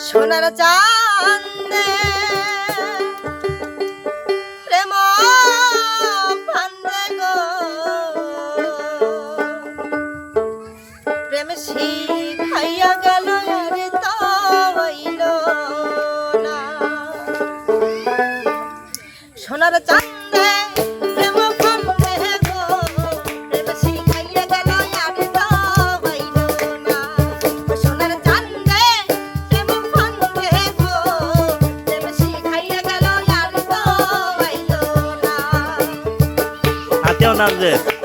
সোনার চান্দে প্রেম ফান্দে গো। প্রেম শিখাইয়া গেল আরে তাইল সোনার চান্দে কেউ নাচবে